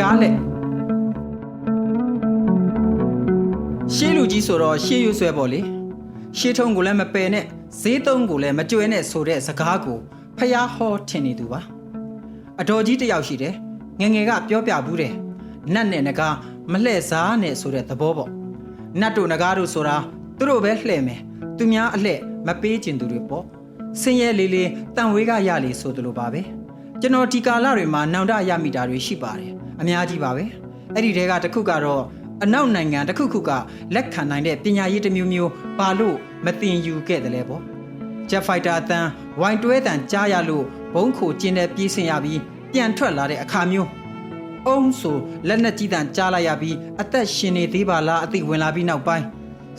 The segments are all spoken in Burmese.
ကားလက်ရှေးလူကြီးဆိုတော့ရှေးရွဆွဲပေါ့လေရှေးထုံးကိုလည်းမပယ်နဲ့ဈေးသုံးကိုလည်းမကြွယ်နဲ့ဆိုတဲ့စကားကိုဖျားဟောထင်နေသူပါအတော်ကြီးတစ်ယောက်ရှိတယ်ငယ်ငယ်ကပြောပြဘူးတယ်နတ်နဲ့နဂါမလှဲ့စားနဲ့ဆိုတဲ့သဘောပေါ့နတ်တို့နဂါတို့ဆိုတာသူတို့ပဲလှဲ့မယ်သူများအလှဲ့မပေးကျင်သူတွေပေါ့ဆင်းရဲလေးလေးတန်ဝေးကရလေဆိုသလိုပါပဲကျွန်တော်ဒီကာလတွေမှာနောင်တရမိတာတွေရှိပါတယ် အများကြီးပါပဲအဲ့ဒီတဲကတစ်ခုကတော့အနောက်နိုင်ငံတစ်ခုခုကလက်ခံနိုင်တဲ့ပညာရေးတစ်မျိုးမျိုးပါလို့မတင်ယူခဲ့တယ်လေပေါ့ဂျက်ဖိုက်တာအတန်းဝိုင်တွဲတန်ကြားရလို့ဘုံခိုကျင်းတဲ့ပြေးဆင်ရပြီးပြန်ထွက်လာတဲ့အခါမျိုးအုံးဆိုလက်နဲ့ကြီးတန်ကြားလိုက်ရပြီးအသက်ရှင်နေသေးပါလားအသိဝင်လာပြီးနောက်ပိုင်း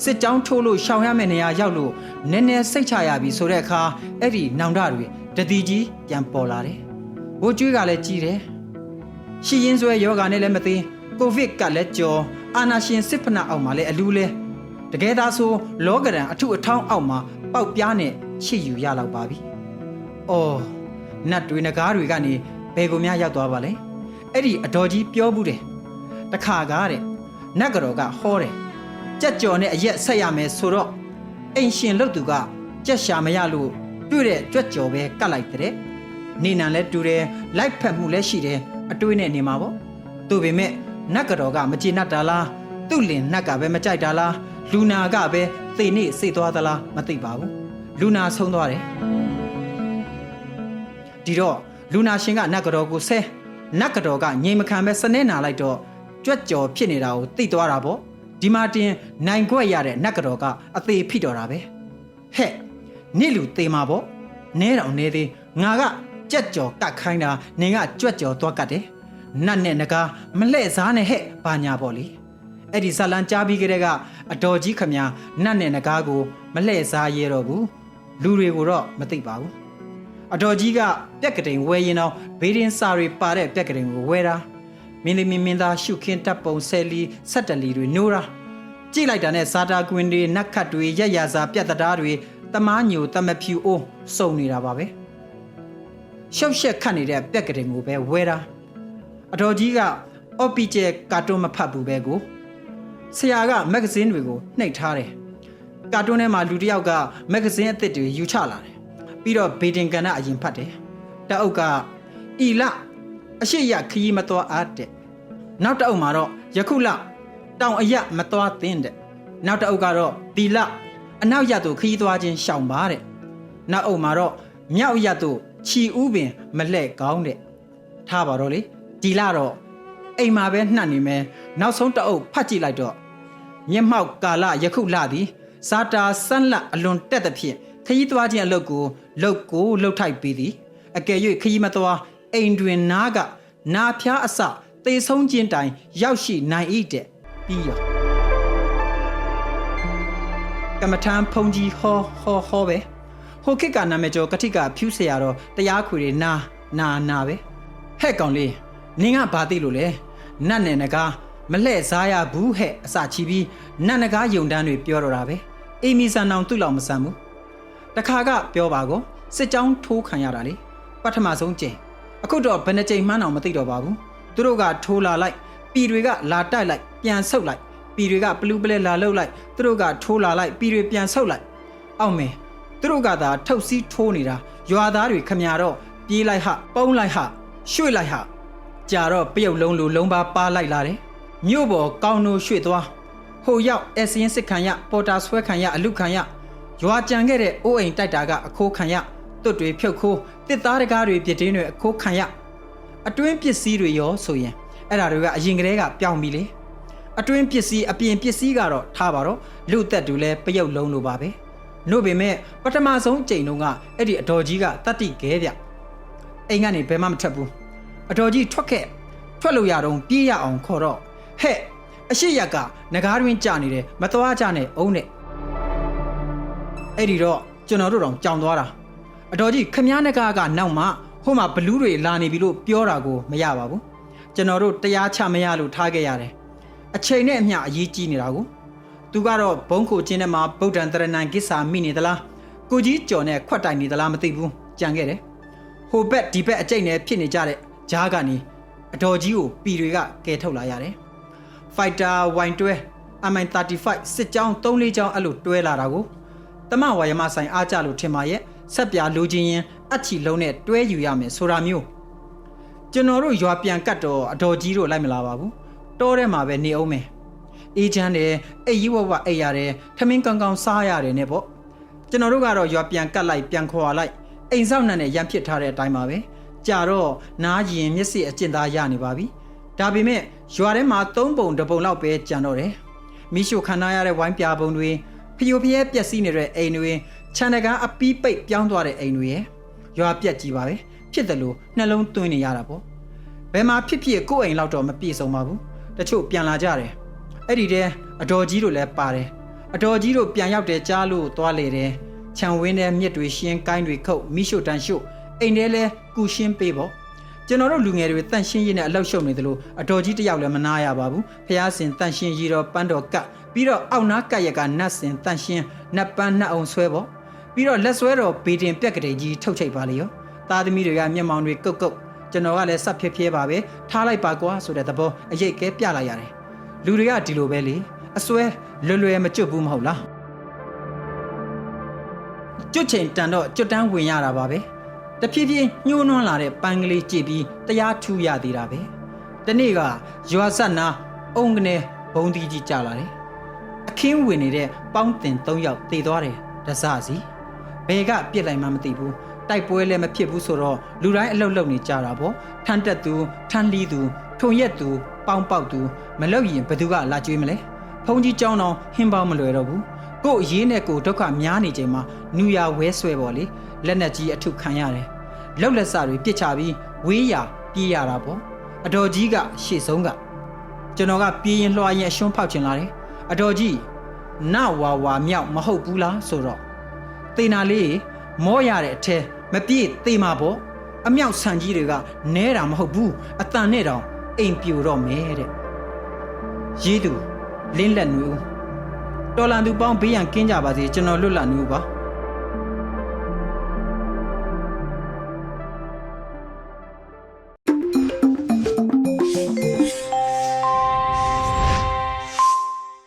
စစ်ကြောင်းထိုးလို့ရှောင်ရမယ့်နေရာရောက်လို့နည်းနည်းစိတ်ချရပြီဆိုတဲ့အခါအဲ့ဒီနောင်တတွေတတိကြီးပြန်ပေါ်လာတယ်။ဘိုးကျွေးကလည်းကြီးတယ်။ ရှီရင်ဆွဲယောဂာနဲ့လည်းမသိကိုဗစ်ကလည်းကြော်အာနာရှင်စစ်ဖနာအောက်မှာလည်းအလူးလဲတကယ်သားဆိုလောကရန်အထုအထောင်းအောက်မှာပေါက်ပြားနဲ့ချစ်ယူရလောက်ပါပြီ။အော်နတ်တွေငကားတွေကနေဘယ်ကိုများရောက်သွားပါလဲ။အဲ့ဒီအတော်ကြီးပြောဘူးတယ်။တခါကားတဲ့နတ်ကတော်ကဟောတယ်။ကြက်ကြော်နဲ့အရက်ဆက်ရမယ်ဆိုတော့အိမ်ရှင်လုတ်သူကကြက်ရှာမရလို့တွေ့တဲ့ကြွက်ကြော်ပဲကတ်လိုက်တဲ့။နေနံလဲတူတယ်လိုက်ဖက်မှုလဲရှိတယ် အတွေးနဲ့နေမှာပေါ့။သူပေမဲ့နတ်ကတော်ကမကျေနပ်တာလားသူ့လင်နတ်ကပဲမကြိုက်တာလားလူနာကပဲသေနေစိတ်သွားသလားမသိပါဘူးလူနာဆုံးသွားတယ်ဒီတော့လူနာရှင်ကနတ်ကတော်ကိုဆဲနတ်ကတော်ကငြိမ်မခံပဲစနေနာလိုက်တော့ကြွက်ကြော်ဖြစ်နေတာကိုသိသွားတာပေါ့ဒီမှာတင်နိုင်ခွက်ရတဲ့နတ်ကတော်ကအသေးဖိတော်တာပဲဟဲ့နေ့လူသေမှာပေါ့နဲတော်နဲသေးငါက ကြက်ကြော်ကတ်ခိုင်းတာနင်ကကြွက်ကြော်သွားကတ်တယ်နတ်နဲ့နဂါမလှဲ့စားနဲ့ဟဲ့ဘာညာပေါ့လေအဲ့ဒီဇလန်ကြားပြီးကြတဲ့ကအတော်ကြီးခမညာနတ်နဲ့နဂါကိုမလှဲ့စားရဲတော့ဘူးလူတွေကိုတော့မသိပါဘူးအတော်ကြီးကပြက်ကတိန်ဝဲရင်တော့ဘေးရင်စာတွေပါတဲ့ပြက်ကတိန်ကိုဝဲတာမင်းသမီးမင်းသားရှုခင်းတပ်ပုံဆယ်လီဆက်တလီတွေနိုးတာကြိလိုက်တာနဲ့ဇာတာကွင်တွေနတ်ခတ်တွေရက်ရစာပြက်တရားတွေတမားညိုတမဖြူအိုးစုံနေတာပါပဲ ရှုပ်ရှက်ခတ်နေတဲ့ပြက်ကတိန်ကိုပဲဝဲတာအတော်ကြီးကအော့ပီကျဲကာတွန်းမဖတ်ဘူးပဲကိုဆရာကမဂ္ဂဇင်းတွေကိုနှိပ်ထားတယ်ကာတွန်းထဲမှာလူတစ်ယောက်ကမဂ္ဂဇင်းအသစ်တွေယူချလာတယ်ပြီးတော့ဘေတင်ကန်ကအရင်ဖတ်တယ်တအုပ်ကဤလအရှိရခရီးမတော်အားတဲ့နောက်တအုပ်မှာတော့ယခုလတောင်အရမတော်သင်းတဲ့နောက်တအုပ်ကတော့ဒီလအနောက်ရသို့ခရီးသွားခြင်းရှောင်ပါတဲ့နောက်အုပ်မှာတော့မြောက်ရသို့ ခြီဥပင်မလှဲ့ကောင်းတဲ့ထားပါတော့လေဒီလာတော့အိမ်မှာပဲနှံ့နေမယ်နောက်ဆုံးတအုပ်ဖတ်ကြည့်လိုက်တော့မျက်မှောက်ကာလယခုလသည်ဇာတာဆန်းလက်အလွန်တက်သဖြင့်ခရီးသွားခြင်းအလုပ်ကိုလုပ်ကိုလှုပ်ထိုက်ပြီးသည်အကယ်၍ခရီးမသွားအိမ်တွင်နားကနာဖျားအစသေဆုံးခြင်းတိုင် ရောက်ရှိနိုင်၏တဲ့ပြီးရောကမ္မထံဖုန်ကြီးဟောဟောဟောပဲ ဟိုခေတ်ကနာမည်ကျော်ကတိကဖြူးဆရာတော်တရားခွေတွေနာနာနာပဲဟဲ့ကောင်လေးနင်ကဘာသိလို့လဲနတ်နယ်နဂါမလှဲ့စားရဘူးဟဲ့အစာချီပြီးနတ်နဂါယုံတန်းတွေပြောတော့တာပဲအေမီဆန်အောင်သူ့လောက်မဆန်ဘူးတခါကပြောပါကောစစ်ကြောင်းထိုးခံရတာလေပထမဆုံးကျင်အခုတော့ဘယ်နှကြိမ်မှန်းအောင်မသိတော့ပါဘူးသူတို့ကထိုးလာလိုက်ပြည်တွေကလာတိုက်လိုက်ပြန်ဆုတ်လိုက်ပြည်တွေကပလူးပလဲလာလှုပ်လိုက်သူတို့ကထိုးလာလိုက်ပြည်တွေပြန်ဆုတ်လိုက်အောက်မယ် သူတို့ကသာထုတ်စီးထိုးနေတာရွာသားတွေခမညာတော့ပြေးလိုက်ဟပုံးလိုက်ဟရွှေ့လိုက်ဟာကြာတော့ပရုတ်လုံးလိုလုံးပါပါလိုက်လာတယ်မြို့ပေါ်ကောင်းနိုးရွှေ့သွားဟိုရောက်အစင်းစစ်ခံရပေါ်တာဆွဲခံရအလူခံရရွာကြံခဲ့တဲ့အိုးအိမ်တိုက်တာကအခိုးခံရတွတ်တွေဖြုတ်ခိုးတစ်သားတကားတွေပြစ်တင်းတွေအခိုးခံရအတွင်းပစ္စည်းတွေရောဆိုရင်အဲ့ဒါတွေကအရင်ကတည်းကပြောင်းပြီလေအတွင်းပစ္စည်းအပြင်ပစ္စည်းကတော့ထားပါတော့လူသက်တူလဲပရုတ်လုံးလိုပါပဲ နို့ပေမဲ့ပထမဆုံးကြိမ်တုန်းကအဲ့ဒီအတော်ကြီးကတတ်တိခဲဗျအိမ်ကနေဘယ်မှမထွက်ဘူးအတော်ကြီးထွက်ခဲ့ထွက်လို့ရတော့ပြေးရအောင်ခေါ်တော့ဟဲ့အရှိရက်ကငကားတွင်ကြာနေတယ်မသွားကြနဲ့အုံးနဲ့အဲ့ဒီတော့ကျွန်တော်တို့တော့ကြောင်သွားတာအတော်ကြီးခမားနဂါကနောက်မှဟိုမှာဘလူးတွေလာနေပြီလို့ပြောတာကိုမရပါဘူးကျွန်တော်တို့တရားချမရလို့ထားခဲ့ရတယ်အချိန်နဲ့အမျှအရေးကြီးနေတာကို သူကတော့ဘုံခိုချင်းထဲမှာဗုဒ္ဓံတရဏံကိစ္ဆာမိနေသလားကိုကြီးကြော်နဲ့ခွတ်တိုင်နေသလားမသိဘူးကြံခဲ့တယ်ဟိုဘက်ဒီဘက်အကျိတ်နဲ့ဖြစ်နေကြတဲ့ဂျားကနေအအတော်ကြီးကိုပီတွေကကယ်ထုတ်လာရတယ်။ Fighter Y12 MI35 စစ်ကြောင်း3-4ကြောင်းအဲ့လိုတွဲလာတာကိုတမဝါယမဆိုင်အားကြလို့ထင်ပါရဲ့ဆက်ပြလိုချင်ရင်အချီလုံးနဲ့တွဲယူရမယ်ဆိုတာမျိုးကျွန်တော်တို့ရွာပြန်ကတ်တော့အတော်ကြီးတို့လိုက်မလာပါဘူးတောထဲမှာပဲနေအောင်မယ် အေးချမ်းတယ်အိပ်ရီးဝဝအိပ်ရတယ်ထမင်းကောင်းကောင်းစားရတယ်နဲ့ပေါ့ကျွန်တော်တို့ကတော့ရွာပြန်ကတ်လိုက်ပြန်ခေါ်လိုက်အိမ်ဆောက်နှံနဲ့ရန်ဖြစ်ထားတဲ့အတိုင်းပါပဲကြာတော့နားရင်မျက်စိအကျင့်သားရနေပါပြီဒါပေမဲ့ရွာထဲမှာ၃ပုံတစ်ပုံလောက်ပဲကြံတော့တယ်မိရှုခံထားရတဲ့ဝိုင်းပြပုံတွေဖျို့ဖျဲပျက်စီးနေတဲ့အိမ်တွေခြံတကားအပီးပိတ်ပြောင်းသွားတဲ့အိမ်တွေရယ်ရွာပြက်ကြီးပါပဲဖြစ်တယ်လို့နှလုံးသွင်းနေရတာပေါ့ဘယ်မှာဖြစ်ဖြစ်ကိုယ့်အိမ်လောက်တော့မပြည့်စုံပါဘူးတချို့ပြန်လာကြတယ် အဲ့ဒီတဲ့အတော်ကြီးတို့လည်းပါတယ်အတော်ကြီးတို့ပြန်ရောက်တယ်ကြားလို့သွားလေတယ်ခြံဝင်းထဲမြစ်တွေရှင်းကိုင်းတွေခုတ်မိရှုတန်ရှုအိမ်ထဲလဲကူရှင်းပေးပေါ့ကျွန်တော်တို့လူငယ်တွေတန့်ရှင်းရေးနဲ့အလောက်ရှုံနေသလိုအတော်ကြီးတစ်ယောက်လည်းမနာရပါဘူးဖះစင်တန့်ရှင်းရီတော်ပန်းတော်ကတ်ပြီးတော့အောက်နားကတ်ရက်ကနတ်စင်တန့်ရှင်းနတ်ပန်းနတ်အောင်ဆွဲပေါ့ပြီးတော့လက်ဆွဲတော်ဘေတင်ပြက်ကလေးကြီးထုတ်ချိတ်ပါလေရောသားသမီးတွေကမျက်မှောင်တွေကုတ်ကုတ်ကျွန်တော်ကလည်းဆက်ဖြဲဖြဲပါပဲထားလိုက်ပါကွာဆိုတဲ့သဘောအရေးကဲပြလိုက်ရတယ် လူတွေကဒီလိုပဲလေအစွဲလွယ်လွယ်မကျွတ်ဘူးမဟုတ်လားကျွတ်ချိန်တန်တော့ကျွတ်တန်းဝင်ရတာပါပဲတဖြည်းဖြည်းညှိုးနွမ်းလာတဲ့ပန်းကလေးကြည့်ပြီးတရားထူရသေးတာပဲတနေ့ကရွာဆက်နာအုံကနေဘုံတီကြီးကြလာတယ်အခင်းဝင်နေတဲ့ပေါင်းတင်၃ယောက်တည်သွားတယ်တစစီဘယ်ကပြစ်လိုက်မှမသိဘူးတိုက်ပွဲလည်းမဖြစ်ဘူးဆိုတော့လူတိုင်းအလုတ်လုတ်နေကြတာပေါ့ထန်းတက်သူထန်းလီသူထုံရက်သူ ပေါင်းပေါက်သူမလုတ်ရင်ဘယ်သူကလာကြွေးမလဲဖုန်ကြီးကြောင်းတော့ဟင်းပေါင်းမလွယ်တော့ဘူးကို့အရေးနဲ့ကို့ဒုက္ခများနေချိန်မှာနူရဝဲဆွဲပေါ်လေလက်နက်ကြီးအထုခံရတယ်လောက်လက်စတွေပြစ်ချပြီးဝေးရပြေးရတာပေါ့အတော်ကြီးကရှေ့ဆုံးကကျွန်တော်ကပြေးရင်လွှာရင်အရှုံးဖောက်ချင်လာတယ်အတော်ကြီးနဝါဝါမြောက်မဟုတ်ဘူးလားဆိုတော့တေနာလေးမောရတဲ့အထဲမပြည့်သေးမှာပေါ့အမြောက်ဆန်ကြီးတွေကနဲတာမဟုတ်ဘူးအတန်နဲ့တောင် အိမ်ပြိုတော့မယ်တဲ့ရေးသူလင်းလက်နွေဦးတော်လန်သူပေါင်းဘေးရန်ကင်းကြပါစေကျွန်တော်လွတ်လပ်နေဦးပါ